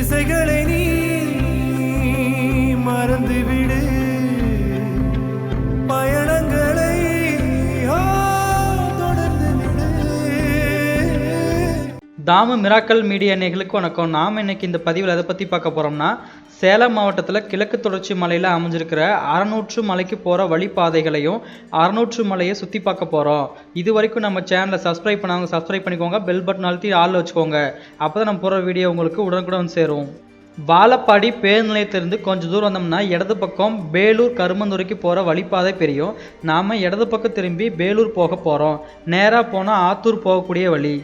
திசைகளை நீ மறந்துவிடு. பயணங்களை தாம தாமு மிராக்கல் மீடியா நேர்களுக்கு வணக்கம். நாம் இன்னைக்கு இந்த பதிவில் எதை பற்றி பார்க்க போகிறோம்னா சேலம் மாவட்டத்தில் கிழக்கு தொடர்ச்சி மலையில் அமைஞ்சிருக்கிற அறநூற்று மலைக்கு போகிற வழிப்பாதைகளையும் அறநூற்று மலையை சுற்றி பார்க்க போகிறோம் இது வரைக்கும் நம்ம சேனலை சப்ஸ்கிரைப் பண்ணாங்க சப்ஸ்கிரைப் பண்ணிக்கோங்க. பெல் பட்டன் அழுத்தி ஆள் வச்சுக்கோங்க. அப்போ தான் நம்ம போகிற வீடியோ உங்களுக்கு உடனுக்குடன் சேரும். வாழப்பாடி பேருந்து நிலையத்திலிருந்து கொஞ்சம் தூரம் வந்தோம்னா இடது பக்கம் பேலூர் கருமந்துறைக்கு போகிற வழிப்பாதை பெரியும். நாம் இடது பக்கம் திரும்பி பேலூர் போக போகிறோம் நேராக போனால் ஆத்தூர் போகக்கூடிய வழி.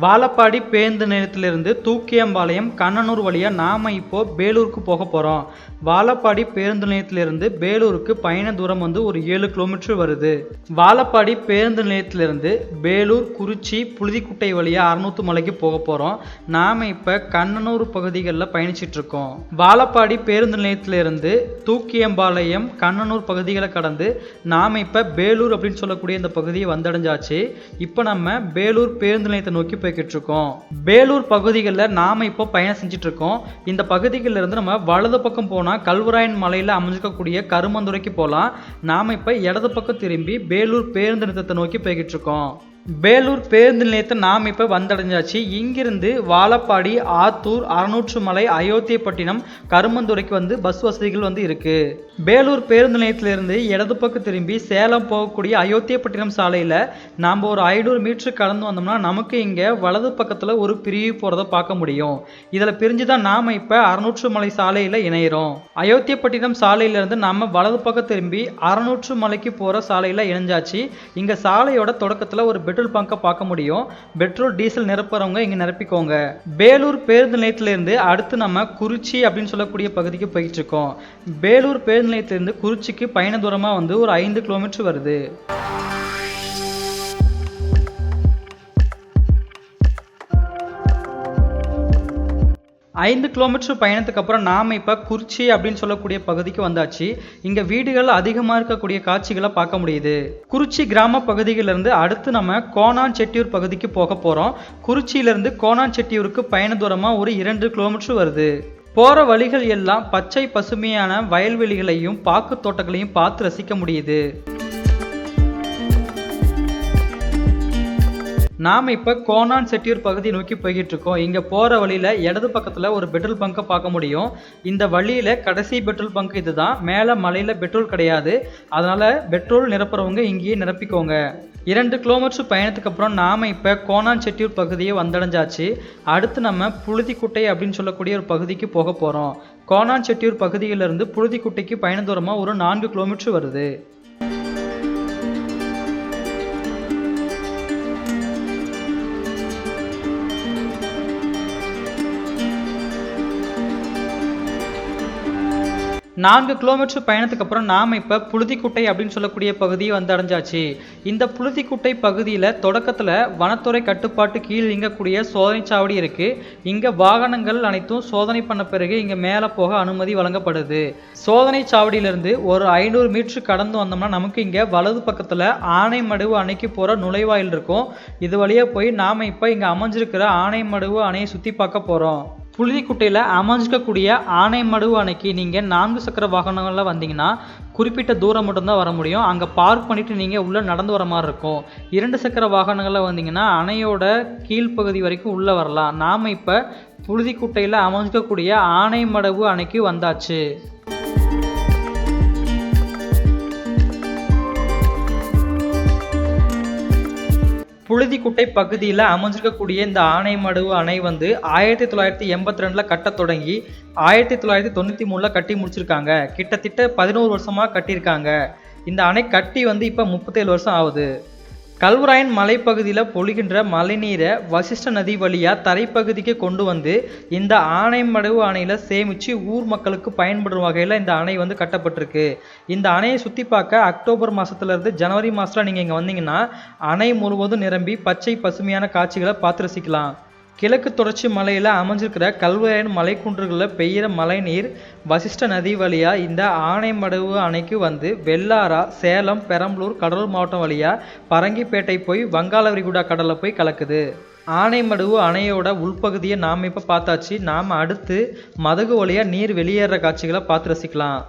வாழப்பாடி பேருந்து நிலையத்திலிருந்து தூக்கியம்பாளையம் கண்ணனூர் வழியாக நாம் இப்போ பேலூருக்கு போக போகிறோம் வாழப்பாடி பேருந்து நிலையத்திலிருந்து பேலூருக்கு பயண தூரம் வந்து ஒரு ஏழு கிலோமீட்டர் வருது. வாழப்பாடி பேருந்து நிலையத்திலிருந்து பேலூர் குறிச்சி புழுதிக்குட்டை வழியாக அறுநூத்து மலைக்கு போக போகிறோம் நாம் இப்போ கண்ணனூர் பகுதிகளில் பயணிச்சிட்டு இருக்கோம். வாழப்பாடி பேருந்து நிலையத்திலிருந்து தூக்கியம்பாளையம் கண்ணனூர் பகுதிகளை கடந்து நாம் இப்போ பேலூர் அப்படின்னு சொல்லக்கூடிய இந்த பகுதியை வந்தடைஞ்சாச்சு. இப்போ நம்ம பேலூர் பேருந்து நிலையத்தை நோக்கி போய்கிட்டு இருக்கோம் பேலூர் பகுதிகளில் நாம் இப்போ பயணம் செஞ்சுட்டு இருக்கோம் இந்த பகுதிகளில் இருந்து நம்ம வலது பக்கம் போனால் கல்வராயன் மலையில் அமைஞ்சிருக்கக்கூடிய கருமந்துரைக்கு போகலாம் நாம் இப்போ இடது பக்கம் திரும்பி பேலூர் பேருந்து நிலையத்தை நோக்கி போய்கிட்டு இருக்கோம் பேலூர் பேருந்து நிலையத்தை நாம் இப்போ வந்தடைஞ்சாச்சு. இங்கிருந்து வாழப்பாடி ஆத்தூர் அறநூற்று மலை அயோத்தியப்பட்டினம் கருமந்துறைக்கு வந்து பஸ் வசதிகள் வந்து இருக்குது வேலூர் பேருந்து நிலையத்திலிருந்து இடது பக்கம் திரும்பி சேலம் போகக்கூடிய அயோத்தியப்பட்டினம் சாலையில் நாம் ஒரு ஐநூறு மீட்ரு கடந்து வந்தோம்னா நமக்கு இங்கே வலது பக்கத்தில் ஒரு பிரிவு போகிறத பார்க்க முடியும். இதில் பிரிஞ்சு தான் நாம் இப்போ அறநூற்று மலை சாலையில் இணையிறோம். அயோத்தியப்பட்டினம் சாலையிலேருந்து நாம் வலது பக்கம் திரும்பி அறநூற்று மலைக்கு போகிற சாலையில் இணைஞ்சாச்சு. இங்கே சாலையோட தொடக்கத்தில் ஒரு பெட்ரோல் பங்கை பார்க்க முடியும். பெட்ரோல் டீசல் நிரப்புறவங்க இங்கே நிரப்பிக்கோங்க. வேலூர் பேருந்து நிலையத்திலேருந்து அடுத்து நம்ம குறிச்சி அப்படின்னு சொல்லக்கூடிய பகுதிக்கு போயிட்டு இருக்கோம். வேலூர் பேருந்து நிலையத்திலிருந்து குறிச்சிக்கு பயண தூரமாக வந்து ஒரு ஐந்து கிலோமீட்டர் வருது. ஐந்து கிலோமீட்டர் பயணத்துக்கு அப்புறம் நாம் இப்போ குறிச்சி அப்படின்னு சொல்லக்கூடிய பகுதிக்கு வந்தாச்சு. இங்கே வீடுகள் அதிகமாக இருக்கக்கூடிய காட்சிகளை பார்க்க முடியுது. குறிச்சி கிராம பகுதிகளிலிருந்து அடுத்து நம்ம கோணான் செட்டியூர் பகுதிக்கு போக போகிறோம் குறிச்சியிலிருந்து கோணான் செட்டியூருக்கு பயண தூரமாக ஒரு இரண்டு கிலோமீட்டர் வருது. போகிற வழிகள் எல்லாம் பச்சை பசுமையான வயல்வெளிகளையும் பாக்கு தோட்டங்களையும் பார்த்து ரசிக்க முடியுது. நாம் இப்போ கோனான் செட்டியூர் பகுதி நோக்கி போய்கிட்டு இருக்கோம் இங்கே போகிற வழியில் இடது பக்கத்தில் ஒரு பெட்ரோல் பங்கை பார்க்க முடியும். இந்த வழியில் கடைசி பெட்ரோல் பங்க் இதுதான். மேலே மலையில் பெட்ரோல் கிடையாது. அதனால் பெட்ரோல் நிரப்புறவங்க இங்கேயே நிரப்பிக்கோங்க. இரண்டு கிலோமீட்டர் பயணத்துக்கு அப்புறம் நாம் இப்போ கோனான் செட்டியூர் பகுதியை வந்தடைஞ்சாச்சு. அடுத்து நம்ம புழுதிக்குட்டை அப்படின்னு சொல்லக்கூடிய ஒரு பகுதிக்கு போக போகிறோம் கோனான் செட்டியூர் பகுதியிலிருந்து புழுதிக்குட்டைக்கு பயண தூரமாக ஒரு நான்கு கிலோமீட்டர் வருது. நான்கு கிலோமீட்டர் பயணத்துக்கு அப்புறம் நாம் இப்போ புழுதிக்குட்டை அப்படின்னு சொல்லக்கூடிய பகுதியை வந்து அடைஞ்சாச்சு. இந்த புழுதிக்குட்டை பகுதியில் தொடக்கத்தில் வனத்துறை கட்டுப்பாட்டு கீழ் இயங்கக்கூடிய சோதனை சாவடி இருக்குது இங்கே வாகனங்கள் அனைத்தும் சோதனை பண்ண பிறகு இங்கே மேலே போக அனுமதி வழங்கப்படுது. சோதனை சாவடியிலிருந்து ஒரு ஐநூறு மீட்டர் கடந்து வந்தோம்னா நமக்கு இங்கே வலது பக்கத்தில் ஆனைமடுவு அணைக்கு போகிற நுழைவாயில் இருக்கும். இது வழியாக போய் நாம் இப்போ இங்கே அமைஞ்சிருக்கிற ஆனைமடுவு அணையை சுற்றி பார்க்க போகிறோம் புழுதிக்குட்டையில் அமைஞ்சிக்கக்கூடிய ஆனைமடுவு அணைக்கு நீங்கள் நான்கு சக்கர வாகனங்களில் வந்தீங்கன்னா குறிப்பிட்ட தூரம் மட்டும்தான் வர முடியும். அங்கே பார்க் பண்ணிவிட்டு நீங்கள் உள்ளே நடந்து வர மாதிரி இருக்கும். இரண்டு சக்கர வாகனங்களில் வந்தீங்கன்னா அணையோட கீழ்ப்பகுதி வரைக்கும் உள்ளே வரலாம். நாம் இப்போ புழுதிக்குட்டையில் அமைஞ்சிக்கக்கூடிய ஆனைமடவு அணைக்கு வந்தாச்சு. புழுதிக்குட்டை பகுதியில் அமைஞ்சிருக்கக்கூடிய இந்த ஆனைமடுவு அணை வந்து ஆயிரத்தி தொள்ளாயிரத்தி எண்பத்தி ரெண்டில் கட்டத் தொடங்கி ஆயிரத்தி தொள்ளாயிரத்தி தொண்ணூற்றி மூணில் கட்டி முடிச்சிருக்காங்க. கிட்டத்தட்ட பதினோரு வருஷமாக கட்டியிருக்காங்க. இந்த அணை கட்டி வந்து இப்போ முப்பத்தேழு வருஷம் ஆகுது. கல்வராயன் மலைப்பகுதியில் பொழிகின்ற மழைநீரை வசிஷ்ட நதி வழியாக தரைப்பகுதிக்கு கொண்டு வந்து இந்த ஆனைமடுவு அணையில் சேமித்து ஊர் மக்களுக்கு பயன்படும் வகையில் இந்த அணை வந்து கட்டப்பட்டிருக்கு. இந்த அணையை சுற்றி பார்க்க அக்டோபர் மாதத்துலேருந்து ஜனவரி மாதத்தில் நீங்கள் இங்கே வந்தீங்கன்னா அணை முழுவதும் நிரம்பி பச்சை பசுமையான காட்சிகளை பார்த்து ரசிக்கலாம். கிழக்கு தொடர்ச்சி மலையில் அமைஞ்சிருக்கிற கல்வராயன் மலைக்குன்றுகளில் பெய்கிற மழைநீர் வசிஷ்ட நதி வழியாக இந்த ஆனைமடவு அணைக்கு வந்து வெள்ளாரா சேலம் பெரம்பலூர் கடலூர் மாவட்டம் வழியாக பரங்கிப்பேட்டை போய் வங்காள விரிகுடா கடலில் போய் கலக்குது. ஆனைமடுவு அணையோட உள்பகுதியை நாம் இப்போ பார்த்தாச்சு. நாம் அடுத்து மதகு வழியாக நீர் வெளியேற காட்சிகளை பார்த்து ரசிக்கலாம்.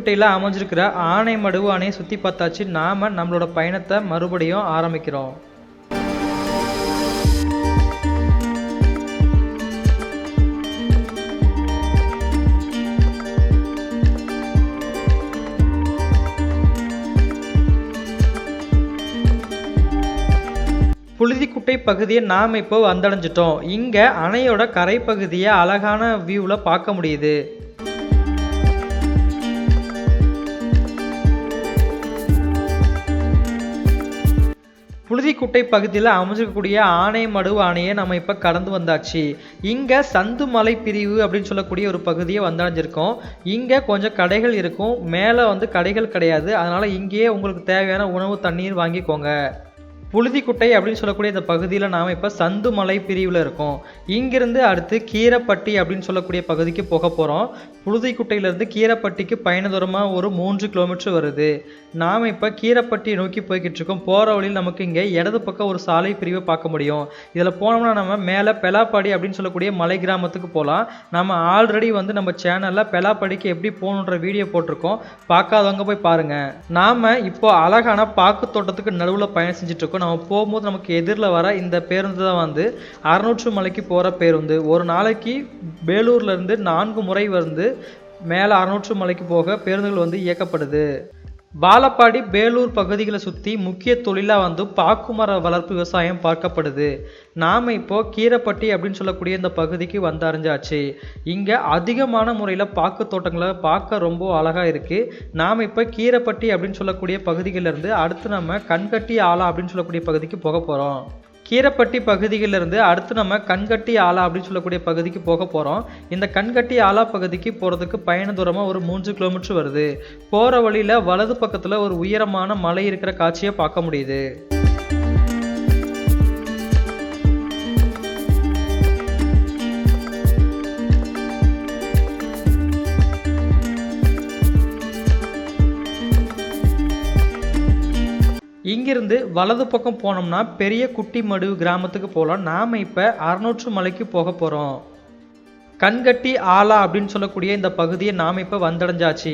புழுதிக்குட்டையில் அமைஞ்சிருக்கிற ஆனைமடுவு அணையை சுற்றி பார்த்தாச்சு. நாம் நம்மளோட பயணத்தை மறுபடியும் ஆரம்பிக்கிறோம். புழுதிக்குட்டை பகுதியை நாம் இப்போ வந்தடைஞ்சிட்டோம். இங்கே அணையோட கரை பகுதியை அழகான வியூவில் பார்க்க முடியுது. குட்டை பகுதியில் அமைஞ்சிருக்கக்கூடிய ஆனைமடுவு அணையை நம்ம இப்போ கடந்து வந்தாச்சு. இங்கே சந்து மலை பிரிவு அப்படின்னு சொல்லக்கூடிய ஒரு பகுதியை வந்தடைஞ்சிருக்கோம். இங்கே கொஞ்சம் கடைகள் இருக்கும். மேலே வந்து கடைகள் கிடையாது. அதனால் இங்கேயே உங்களுக்கு தேவையான உணவு தண்ணீர் வாங்கிக்கோங்க. புழுதிக்குட்டை அப்படின்னு சொல்லக்கூடிய இந்த பகுதியில் நாம் இப்போ சந்து மலை பிரிவில் இருக்கோம். இங்கிருந்து அடுத்து கீரப்பட்டி அப்படின்னு சொல்லக்கூடிய பகுதிக்கு போக போகிறோம் புழுதிக்குட்டையிலேருந்து கீரப்பட்டிக்கு பயண தூரமாக ஒரு மூன்று கிலோமீட்டர் வருது. நாம் இப்போ கீரப்பட்டி நோக்கி போய்கிட்டு இருக்கோம். போகிற வழியில் நமக்கு இங்கே இடது பக்கம் ஒரு சாலை பிரிவை பார்க்க முடியும். இதில் போனோம்னா நம்ம மேலே பெலாப்பாடி அப்படின்னு சொல்லக்கூடிய மலை கிராமத்துக்கு போகலாம் நம்ம ஆல்ரெடி வந்து நம்ம சேனலில் பெலாப்பாடிக்கு எப்படி போகணுன்ற வீடியோ போட்டிருக்கோம். பார்க்காதவங்க போய் பாருங்கள் நாம் இப்போ அழகான பாக்கு தோட்டத்துக்கு நடுவில் பயணம் செஞ்சுட்டு இருக்கோம். நம்ம போகும்போது நமக்கு எதிரில் வர இந்த பேருந்து தான் வந்து அறுநூற்று மலைக்கு போகிற பேருந்து. ஒரு நாளைக்கு வேலூர்லேருந்து நான்கு முறை வந்து மேலே அறுநூற்று மலைக்கு போக பேருந்துகள் வந்து இயக்கப்படுது. பாலப்பாடி பேலூர் பகுதிகளை சுற்றி முக்கிய தொழிலாக வந்து பாக்குமர வளர்ப்பு விவசாயம் பார்க்கப்படுது. நாம் இப்போ கீரைப்பட்டி அப்படின்னு சொல்லக்கூடிய இந்த பகுதிக்கு வந்து அறிஞ்சாச்சு. இங்கே அதிகமான முறையில் பாக்கு தோட்டங்களை பார்க்க ரொம்ப அழகாக இருக்குது நாம் இப்போ கீரைப்பட்டி அப்படின்னு சொல்லக்கூடிய பகுதிகளிலிருந்து அடுத்து நம்ம கண்கட்டி ஆலா அப்படின்னு சொல்லக்கூடிய பகுதிக்கு போக போகிறோம் கீரப்பட்டி பகுதியிலிருந்து அடுத்து நம்ம கண்கட்டி ஆலா அப்படின்னு சொல்லக்கூடிய பகுதிக்கு போக போகிறோம் இந்த கண்கட்டி ஆலா பகுதிக்கு போகிறதுக்கு பயண தூரமாக ஒரு மூன்று கிலோமீட்டர் வருது. போகிற வழியில் வலது பக்கத்தில் ஒரு உயரமான மலை இருக்கிற காட்சியை பார்க்க முடியுது. இங்கிருந்து வலது பக்கம் போனோம்னா பெரிய குட்டிமடு கிராமத்துக்கு போகலாம் நாம் இப்போ அறுநூற்று மலைக்கு போக போகிறோம் கண்கட்டி ஆலா அப்படின்னு சொல்லக்கூடிய இந்த பகுதியை நாம் இப்போ வந்தடைஞ்சாச்சு.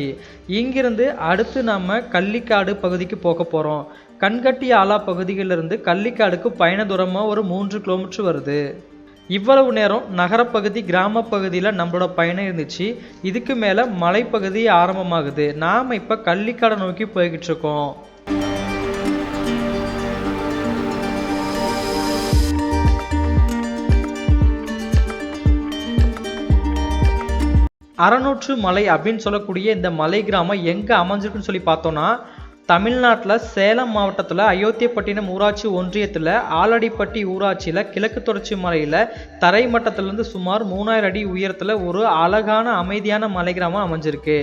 இங்கிருந்து அடுத்து நாம் கள்ளிக்காடு பகுதிக்கு போக போகிறோம் கண்கட்டி ஆலா பகுதியிலிருந்து கள்ளிக்காடுக்கு பயண தூரமாக ஒரு மூன்று கிலோமீட்டர் வருது. இவ்வளவு நேரம் நகரப்பகுதி கிராம பகுதியில் நம்மளோட பயணம் இருந்துச்சு. இதுக்கு மேலே மலைப்பகுதி ஆரம்பமாகுது. நாம் இப்போ கள்ளிக்காடை நோக்கி போய்கிட்டு இருக்கோம். அறநூற்று மலை அப்படின்னு சொல்லக்கூடிய இந்த மலை கிராமம் எங்கே அமைஞ்சிருக்குன்னு சொல்லி பார்த்தோன்னா தமிழ்நாட்டில் சேலம் மாவட்டத்தில் அயோத்தியப்பட்டினம் ஊராட்சி ஒன்றியத்தில் ஆலடிப்பட்டி ஊராட்சியில் கிழக்கு தொடர்ச்சி மலையில் தரை மட்டத்திலிருந்து சுமார் மூணாயிரம் அடி உயரத்தில் ஒரு அழகான அமைதியான மலை கிராமம் அமைஞ்சிருக்கு.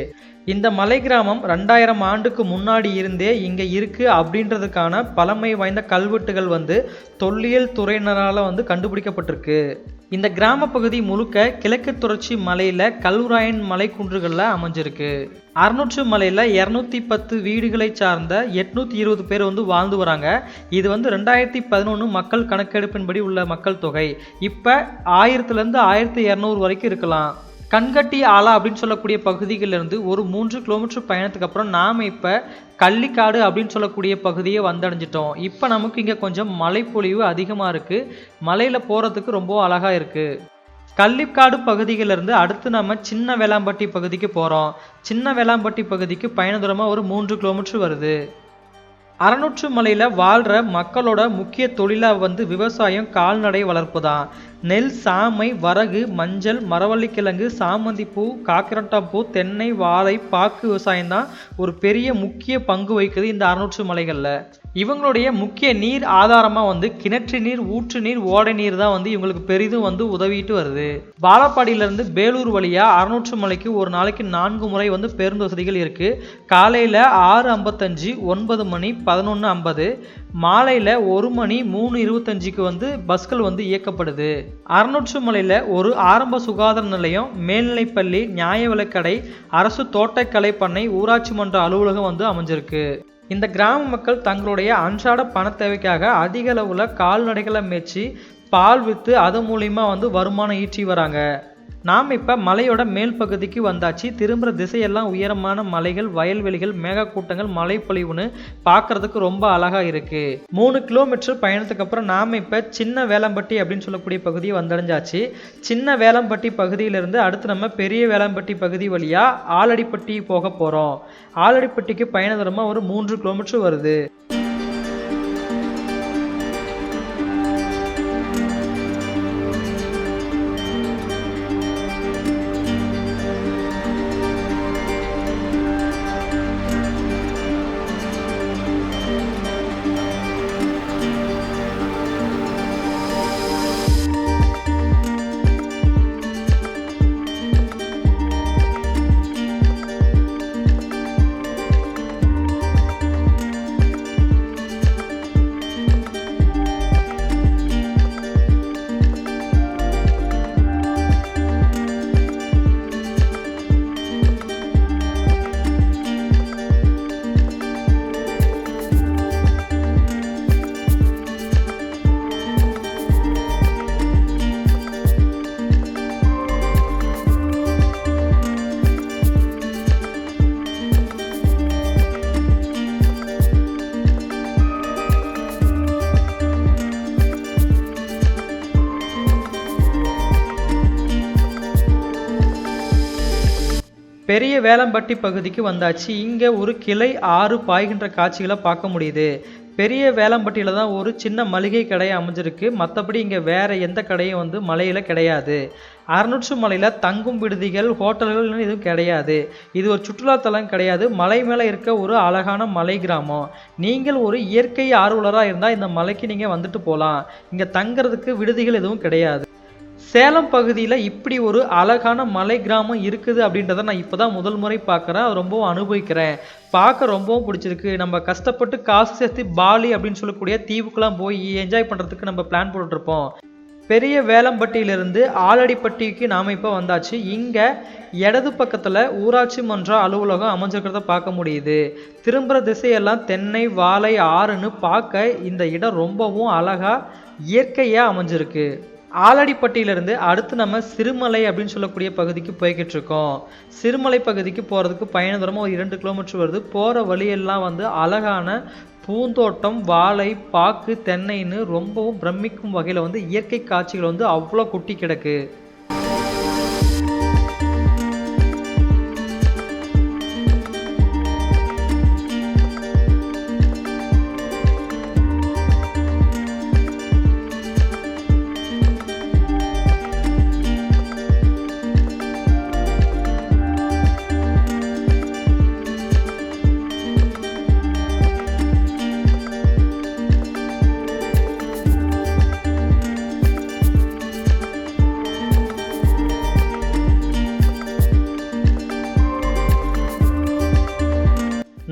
இந்த மலை கிராமம் ரெண்டாயிரம் ஆண்டுக்கு முன்னாடி இருந்தே இங்கே இருக்குது அப்படின்றதுக்கான பழமை வாய்ந்த கல்வெட்டுகள் வந்து தொல்லியல் துறையினரால் வந்து கண்டுபிடிக்கப்பட்டிருக்கு. இந்த கிராம பகுதி முழுக்க கிழக்கு தொடர்ச்சி மலையில் கல்வராயன் மலை குன்றுகளில் அமைஞ்சிருக்கு. அறுநூற்று மலையில் இரநூத்தி பத்து வீடுகளை சார்ந்த எட்நூற்றி இருபது பேர் வந்து வாழ்ந்து வராங்க. இது வந்து ரெண்டாயிரத்தி பதினொன்று மக்கள் கணக்கெடுப்பின்படி உள்ள மக்கள் தொகை. இப்போ ஆயிரத்துலேருந்து ஆயிரத்தி இரநூறு வரைக்கும் இருக்கலாம். கண்கட்டி ஆலா அப்படின்னு சொல்லக்கூடிய பகுதிகளிலிருந்து ஒரு மூன்று கிலோமீட்டர் பயணத்துக்கு அப்புறம் நாம் இப்போ கள்ளிக்காடு அப்படின்னு சொல்லக்கூடிய பகுதியை வந்தடைஞ்சிட்டோம். இப்போ நமக்கு இங்கே கொஞ்சம் மழைப்பொழிவு அதிகமாக இருக்குது மலையில் போகிறதுக்கு ரொம்ப அழகாக இருக்குது கள்ளிக்காடு பகுதியிலிருந்து அடுத்து நம்ம சின்ன வேளாம்பட்டி பகுதிக்கு போகிறோம் சின்ன வேளாம்பட்டி பகுதிக்கு பயண தூரமாக ஒரு மூன்று கிலோமீட்டர் வருது. அறநூற்று மலையில் வாழ்கிற மக்களோட முக்கிய தொழிலாக வந்து விவசாயம் கால்நடை வளர்ப்பு தான் நெல் சாமை வரகு மஞ்சள் மரவள்ளிக்கிழங்கு சாமந்திப்பூ பூ பூ தென்னை வாழை பாக்கு விவசாயம் தான் ஒரு பெரிய முக்கிய பங்கு வகிக்குது இந்த அறநூற்று மலைகளில். இவங்களுடைய முக்கிய நீர் ஆதாரமாக வந்து கிணற்று நீர் ஊற்று நீர் ஓடை நீர் தான் வந்து இவங்களுக்கு பெரிதும் வந்து உதவிட்டு வருது. வாழப்பாடியிலேருந்து பேலூர் வழியாக அறுநூற்று மலைக்கு ஒரு நாளைக்கு நான்கு முறை வந்து பேருந்து வசதிகள் இருக்குது காலையில் ஆறு ஐம்பத்தஞ்சு ஒன்பது மணி பதினொன்று ஐம்பது மாலையில் ஒரு மணி மூணு இருபத்தஞ்சுக்கு வந்து பஸ்கள் வந்து இயக்கப்படுது. அறுநூற்று மலையில் ஒரு ஆரம்ப சுகாதார நிலையம் மேல்நிலைப்பள்ளி நியாய விலைக்கடை அரசு தோட்டக்கலை பண்ணை ஊராட்சி மன்ற அலுவலகம் வந்து அமைஞ்சிருக்கு. இந்த கிராம மக்கள் தங்களுடைய அன்றாட பண தேவைக்காக அதிக அளவில் கால்நடைகளை மேய்ச்சி பால் விற்று அது மூலிமா வந்து வருமானம் ஈட்டி வராங்க. நாம் இப்போ மலையோட மேல் பகுதிக்கு வந்தாச்சு. திரும்புகிற திசையெல்லாம் உயரமான மலைகள் வயல்வெளிகள் மேகக்கூட்டங்கள் மலைப்பொழிவுன்னு பார்க்கறதுக்கு ரொம்ப அழகாக இருக்குது மூணு கிலோமீட்டர் பயணத்துக்கு அப்புறம் நாம் இப்போ சின்ன வேளம்பட்டி அப்படின்னு சொல்லக்கூடிய பகுதியை வந்தடைஞ்சாச்சு. சின்ன வேளம்பட்டி பகுதியிலிருந்து அடுத்து நம்ம பெரிய வேளம்பட்டி பகுதி வழியாக ஆலடிப்பட்டி போக போகிறோம் ஆலடிப்பட்டிக்கு பயண தூரமாக ஒரு மூன்று கிலோமீட்டர் வருது. பெரிய வேலம்பட்டி பகுதிக்கு வந்தாச்சு. இங்கே ஒரு கிளை ஆறு பாய்கின்ற காட்சிகளை பார்க்க முடியுது. பெரிய வேலம்பட்டியில் தான் ஒரு சின்ன மளிகை கடை அமைஞ்சிருக்கு. மற்றபடி இங்கே வேறு எந்த கடையும் வந்து மலையில் கிடையாது. அறுநூற்று மலையில் தங்கும் விடுதிகள் ஹோட்டல்கள் எதுவும் கிடையாது. இது ஒரு சுற்றுலாத்தலம் கிடையாது. மலை மேலே இருக்க ஒரு அழகான மலை கிராமம். நீங்கள் ஒரு இயற்கை ஆர்வலராக இருந்தால் இந்த மலைக்கு நீங்கள் வந்துட்டு போகலாம் இங்கே தங்குறதுக்கு விடுதிகள் எதுவும் கிடையாது. சேலம் பகுதியில் இப்படி ஒரு அழகான மலை கிராமம் இருக்குது அப்படின்றத நான் இப்போ தான் முதல் முறை பார்க்குறேன். ரொம்பவும் அனுபவிக்கிறேன். பார்க்க ரொம்பவும் பிடிச்சிருக்கு. நம்ம கஷ்டப்பட்டு காசு சேர்த்து பாலி அப்படின்னு சொல்லக்கூடிய தீவுக்கெல்லாம் போய் என்ஜாய் பண்ணுறதுக்கு நம்ம பிளான் போட்டுட்ருப்போம். பெரிய வேலம்பட்டியிலிருந்து ஆலடிப்பட்டிக்கு நாம் இப்போ வந்தாச்சு. இங்கே இடது பக்கத்தில் ஊராட்சி மன்ற அலுவலகம் அமைஞ்சிருக்கிறத பார்க்க முடியுது. திரும்புகிற திசையெல்லாம் தென்னை வாழை ஆறுன்னு பார்க்க இந்த இடம் ரொம்பவும் அழகாக இயற்கையாக அமைஞ்சிருக்கு. ஆலடிப்பட்டியிலிருந்து அடுத்து நம்ம சிறுமலை அப்படின்னு சொல்லக்கூடிய பகுதிக்கு போய்கிட்டு இருக்கோம் சிறுமலை பகுதிக்கு போகிறதுக்கு பயண தூரமாக ஒரு இரண்டு கிலோமீட்டர் வருது. போகிற வழியெல்லாம் வந்து அழகான பூந்தோட்டம் வாழை பாக்கு தென்னைன்னு ரொம்பவும் பிரமிக்கும் வகையில் வந்து இயற்கை காட்சிகள் வந்து அவ்வளோ குட்டி கிடக்கு.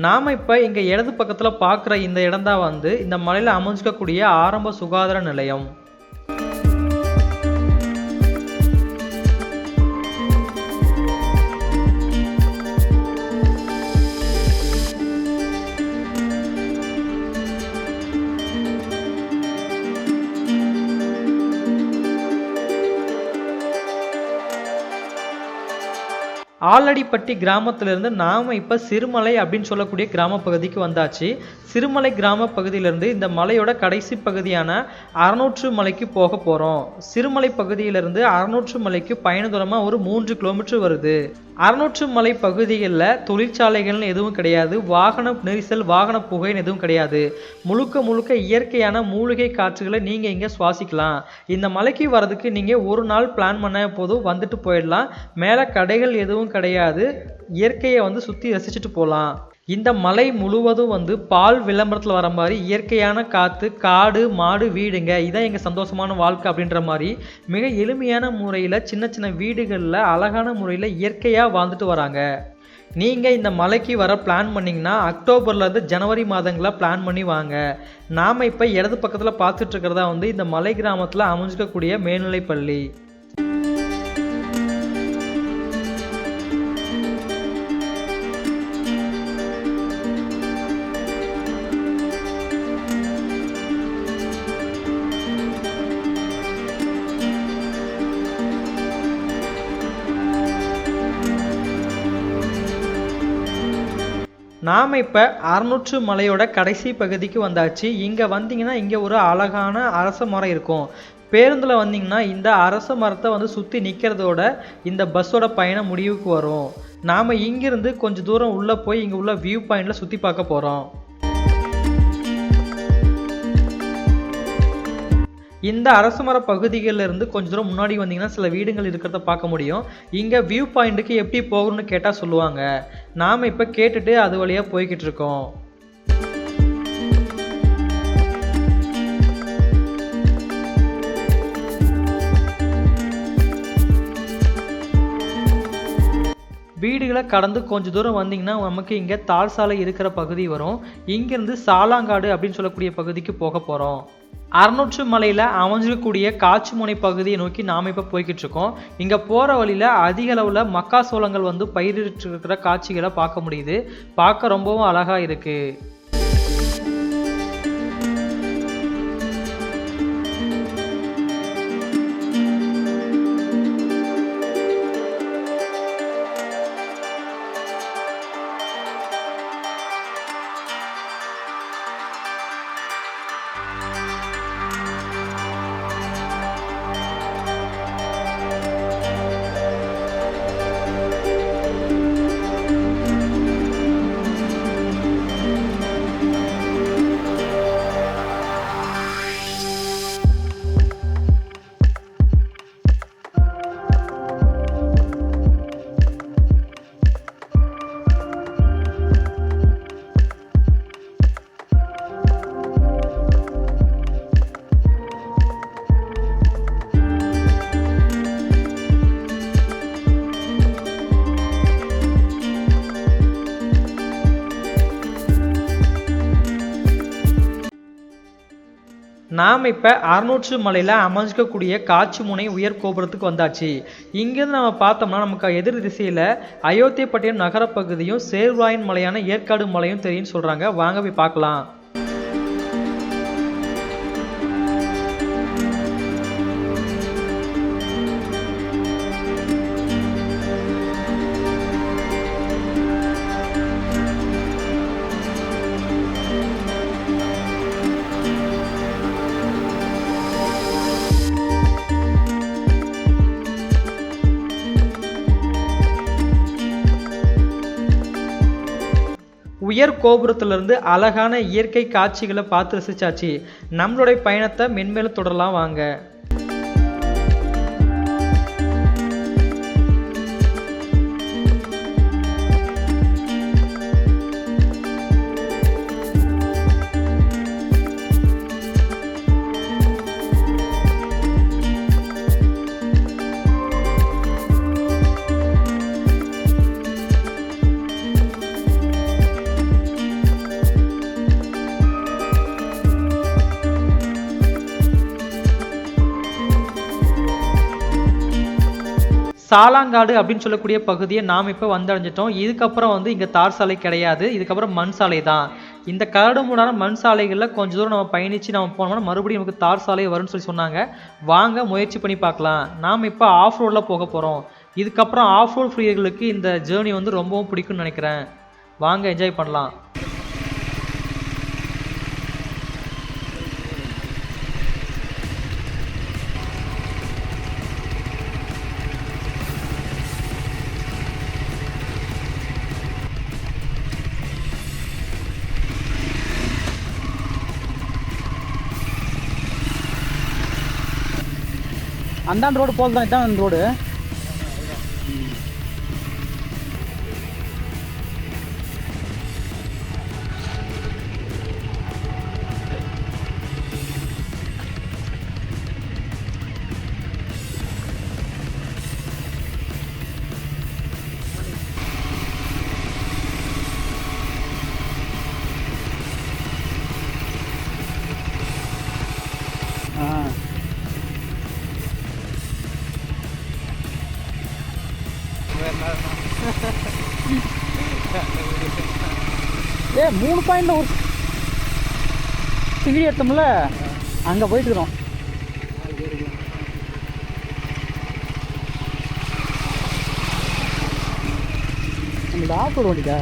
நாம் இப்போ இங்கே இடது பக்கத்தில் பார்க்குற இந்த இடம் தான் வந்து இந்த மலையில் அமைஞ்சிக்கக்கூடிய ஆரம்ப சுகாதார நிலையம். ஆலடிப்பட்டி கிராமத்திலிருந்து நாம் இப்போ சிறுமலை அப்படின்னு சொல்லக்கூடிய கிராம பகுதிக்கு வந்தாச்சு. சிறுமலை கிராம பகுதியிலிருந்து இந்த மலையோட கடைசி பகுதியான அறநூற்று மலைக்கு போக போகிறோம் சிறுமலை பகுதியிலிருந்து அறநூற்று மலைக்கு பயண தூரமாக ஒரு மூன்று கிலோமீட்டர் வருது. அறநூற்று மலை பகுதிகளில் தொழிற்சாலைகள்னு எதுவும் கிடையாது. வாகன நெரிசல் வாகன புகைன்னு எதுவும் கிடையாது. முழுக்க முழுக்க இயற்கையான மூலிகை காற்றுகளை நீங்கள் இங்கே சுவாசிக்கலாம். இந்த மலைக்கு வரதுக்கு நீங்கள் ஒரு நாள் பிளான் பண்ண போதும். வந்துட்டு போயிடலாம். மேலே கடைகள் எதுவும் கிடையாது. இயற்கையை வந்து சுற்றி ரசிச்சுட்டு போகலாம். இந்த மலை முழுவதும் வந்து பால் விளம்பரத்தில் வர மாதிரி இயற்கையான காற்று காடு மாடு வீடுங்க. இதான் எங்கள் சந்தோஷமான வாழ்க்கை அப்படின்ற மாதிரி மிக எளிமையான முறையில் சின்ன சின்ன வீடுகளில் அழகான முறையில் இயற்கையாக வாழ்ந்துட்டு வராங்க. நீங்கள் இந்த மலைக்கு வர பிளான் பண்ணிங்கன்னா அக்டோபர்லேருந்து ஜனவரி மாதங்களாக பிளான் பண்ணி வாங்க. நாம் இப்போ இடது பக்கத்தில் பார்த்துட்ருக்கிறதா வந்து இந்த மலை கிராமத்தில் அமைஞ்சிக்கக்கூடிய மேல்நிலைப்பள்ளி நாம் இப்போ அறநூற்று மலையோட கடைசி பகுதிக்கு வந்தாச்சு. இங்கே வந்தீங்கன்னா இங்கே ஒரு அழகான அரச மரம் இருக்கும். பேருந்தில் வந்தீங்கன்னா இந்த அரச மரத்தை வந்து சுற்றி நிற்கிறதோட இந்த பஸ்ஸோட பயணம் முடிவுக்கு வரும். நாம் இங்கிருந்து கொஞ்சம் தூரம் உள்ளே போய் இங்கே உள்ள வியூ பாயிண்டில் சுற்றி பார்க்க போகிறோம் இந்த அரசமர பகுதிகளில் இருந்து கொஞ்ச தூரம் முன்னாடி வந்தீங்கன்னா சில வீடுகள் இருக்கிறத பார்க்க முடியும். இங்கே வியூ பாயிண்ட்டுக்கு எப்படி போகணும்னு கேட்டால் சொல்லுவாங்க. நாம் இப்போ கேட்டுட்டு அது வழியாக போய்கிட்டு இருக்கோம். வீடுகளை கடந்து கொஞ்ச தூரம் வந்தீங்கன்னா நமக்கு இங்கே தாழ் சாலை இருக்கிற பகுதி வரும். இங்கேருந்து சாலாங்காடு அப்படின்னு சொல்லக்கூடிய பகுதிக்கு போக போகிறோம் அறநூற்று மலையில் அமைஞ்சிருக்கக்கூடிய காட்சிமுனை பகுதியை நோக்கி நாம் இப்போ போய்கிட்டு இருக்கோம். இங்கே போகிற வழியில் அதிக அளவில் மக்காசோளங்கள் வந்து பயிரிட்டு இருக்கிற காட்சிகளை பார்க்க முடியுது. பார்க்க ரொம்பவும் அழகாக இருக்குது நாம் இப்போ அறுநூற்று மலையில் அமைஞ்சிக்கக்கூடிய காட்சி முனை உயர் கோபுரத்துக்கு வந்தாச்சு. இங்கேருந்து நம்ம பார்த்தோம்னா நமக்கு எதிர் திசையில் அயோத்தியப்பட்டினம் நகரப்பகுதியும் சேர்வாயின் மலையான ஏற்காடு மலையும் தெரியும்னு சொல்கிறாங்க வாங்க போய் பார்க்கலாம். உயர் கோபுரத்திலிருந்து அழகான இயற்கை காட்சிகளை பார்த்து ரசிச்சாச்சு. நம்மளுடைய பயணத்தை மென்மேலும் தொடரலாம் வாங்க. சாலாங்காடு அப்படின்னு சொல்லக்கூடிய பகுதியை நாம் இப்போ வந்தடைஞ்சிட்டோம். இதுக்கப்புறம் வந்து இங்கே தார் சாலை கிடையாது. இதுக்கப்புறம் மண் சாலை தான். இந்த கரடுமுடான மண் சாலைகளில் கொஞ்சம் தூரம் நம்ம பயணித்து நம்ம போனோம்னா மறுபடியும் நமக்கு தார் சாலை வரும்னு சொல்லி சொன்னாங்க. வாங்க முயற்சி பண்ணி பார்க்கலாம். நாம் இப்போ ஆஃப் ரோடில் போக போகிறோம் இதுக்கப்புறம் ஆஃப் ரோட் ஃப்ரீயர்களுக்கு இந்த ஜேர்னி வந்து ரொம்பவும் பிடிக்கும்னு நினைக்கிறேன். வாங்க என்ஜாய் பண்ணலாம். அந்தாண்ட ரோடு போல் தான் இதான் அந்த ரோடு. மூணு பாயிண்ட்ல ஒரு டிகிரி எடுத்தோம்ல அங்கே போயிட்டு இருக்கிறோம் அந்த ஆஃப் ரோடு வண்டிக்கா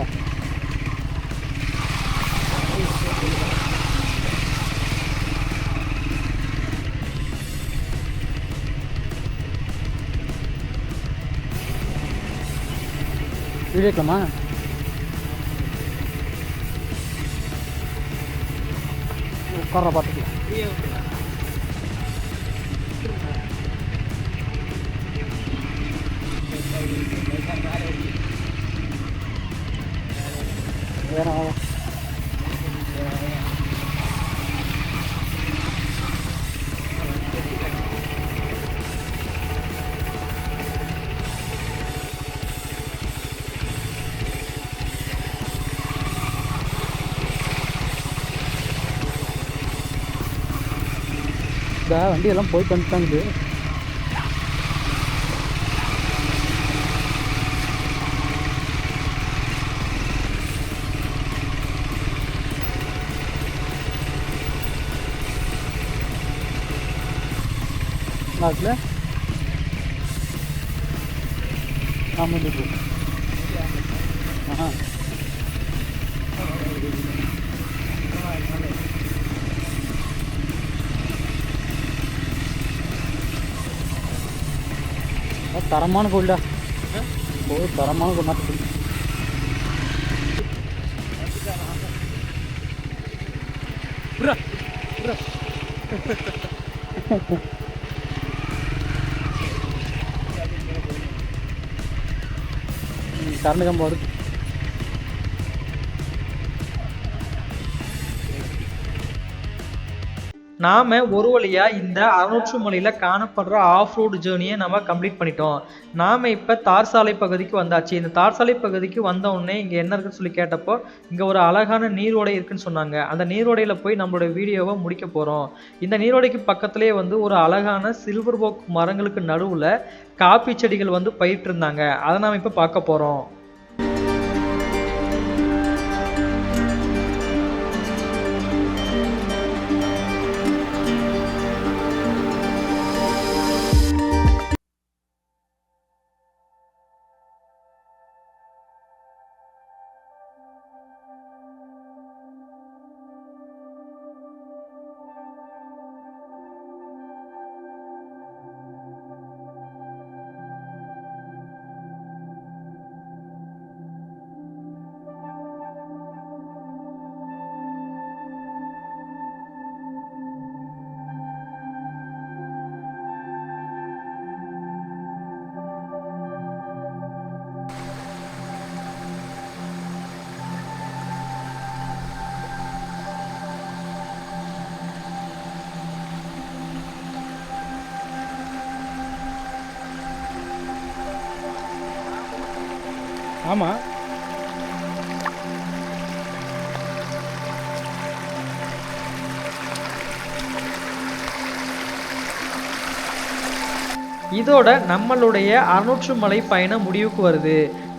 வீடியோக்கலாமா Korobot iki. Iya. இந்த வண்டி எல்லாம் போயிட்டு வந்துட்டாங்க நாட்டில் ஆமாம் தரமான கோயில்டா ஓ தரமான கோயில் நாட்டு கோயில் கரண்ட் கம்பம் வருது நாம ஒரு வழியா இந்த அறுநூற்று மலையில காணப்படுற ஆஃப் ரோடு ஜேர்னியை நம்ம கம்ப்ளீட் பண்ணிட்டோம். நாம இப்ப தார் சாலை பகுதிக்கு வந்தாச்சு. இந்த தார் சாலை பகுதிக்கு வந்த உடனே இங்க என்ன இருக்குன்னு சொல்லி கேட்டப்போ இங்க ஒரு அழகான நீரோடை இருக்குன்னு சொன்னாங்க. அந்த நீரோடையில போய் நம்மளோட வீடியோவை முடிக்க போறோம். இந்த நீரோடைக்கு பக்கத்திலேயே வந்து ஒரு அழகான சில்வர் போக் மரங்களுக்கு நடுவுல காப்பி செடிகள் வந்து பயிட்டு இருந்தாங்க அதை நாம இப்ப பார்க்க போறோம். ஆமாம் இதோட நம்மளுடைய அறுநூற்று மலை பயணம் முடிவுக்கு வருது.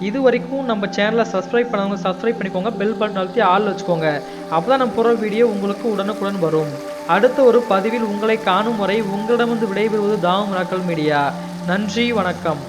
இது வரைக்கும் நம்ம சேனலை சப்ஸ்கிரைப் பண்ணவங்க சப்ஸ்கிரைப் பண்ணிக்கோங்க. பெல் பட்டன் அழுத்தி ஆள் வச்சுக்கோங்க. அப்பதான் நம்ம போகிற வீடியோ உங்களுக்கு உடனுக்குடன் வரும். அடுத்த ஒரு பதிவில் உங்களை காணும் வரை உங்களிடமிருந்து விடைபெறுவது தாவம் ராக்கல் மீடியா. நன்றி வணக்கம்.